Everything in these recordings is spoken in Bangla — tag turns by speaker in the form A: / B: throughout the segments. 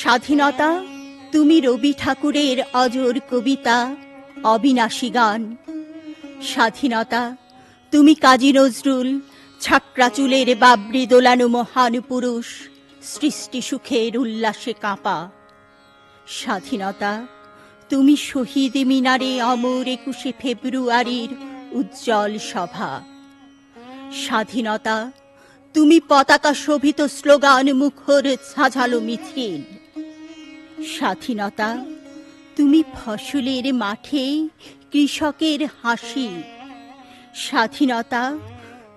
A: স্বাধীনতা, তুমি রবি ঠাকুরের অজর কবিতা, অবিনাশী গান। স্বাধীনতা, তুমি কাজী নজরুল ছাকরা চুলের বাবরি দোলানো মহান পুরুষ, সৃষ্টি সুখের উল্লাসে কাঁপা। স্বাধীনতা, তুমি শহীদ মিনারে অমর একুশে ফেব্রুয়ারির উজ্জ্বল সভা। স্বাধীনতা, তুমি পতাকা শোভিত স্লোগান মুখর সাজালো মিছিল। স্বাধীনতা। তুমি ফসলের মাঠে কৃষকের হাসি। স্বাধীনতা,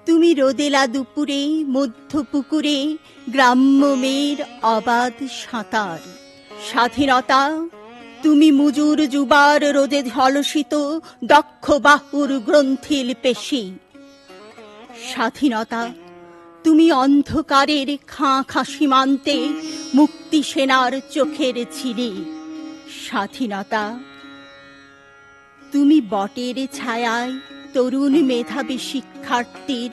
A: তুমি রোদেলা দুপুরে, মধ্য পুকুরে, গ্রাম্য মেয়ের অবাধ সাঁতার। স্বাধীনতা, তুমি মুজুর জুবার রোদে ঝলসিত দক্ষ বাহুর গ্রন্থিল পেশি। স্বাধীনতা, তুমি অন্ধকারের খাঁ খাঁ সীমান্তে মুক্তি সেনার চোখের ছিলি স্বাধীনতা, তুমি বটের ছায়ায় তরুণ মেধাবী শিক্ষার্থীর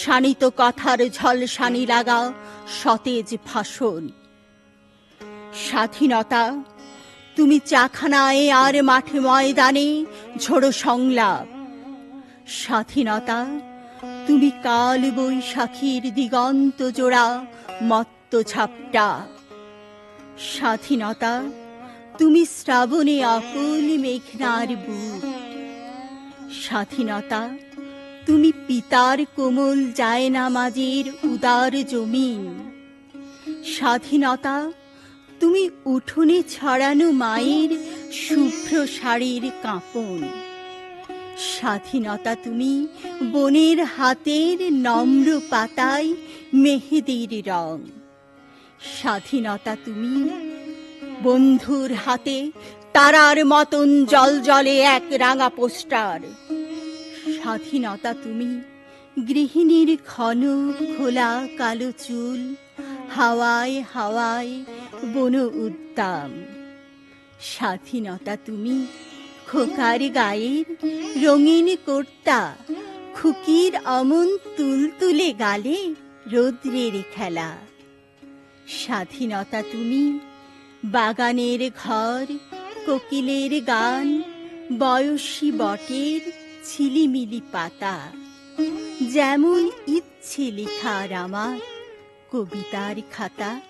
A: শানিত কথার ঝলসানি লাগা সতেজ ভাষণ। স্বাধীনতা, তুমি চাখানায় আর মাঠে ময়দানে ঝোড়ো সংলাপ। স্বাধীনতা, তুমি কাল বৈশাখীর দিগন্ত জোড়া মত্ত ঝাপটা। স্বাধীনতা, তুমি শ্রাবণে আকুল মেঘনার বুক। স্বাধীনতা, তুমি পিতার কোমল জায়নামাজের উদার জমিন। স্বাধীনতা, তুমি উঠোনে ছড়ানো মায়ের শুভ্র শাড়ির কাঁপন। স্বাধীনতা, তুমি বনের হাতের নম্র পাতায় মেহেদির রং। স্বাধীনতা তুমি। বন্ধুর হাতে তারার মতন জল জলে এক রাঙা পোস্টার। স্বাধীনতা তুমি। গৃহিণীর ঘন খোলা কালো চুল, হাওয়ায় হাওয়ায় বন উদ্দাম স্বাধীনতা তুমি। খোকার গায়ের রঙিন কর্তা, খুকির অমন তুলতুলে গালে রৌদ্রের খেলা। স্বাধীনতা তুমি। বাগানের ঘর, কোকিলের গান, বয়সী বটের ছিলিমিলি পাতা। যেমন ইচ্ছে লেখার আমার কবিতার খাতা।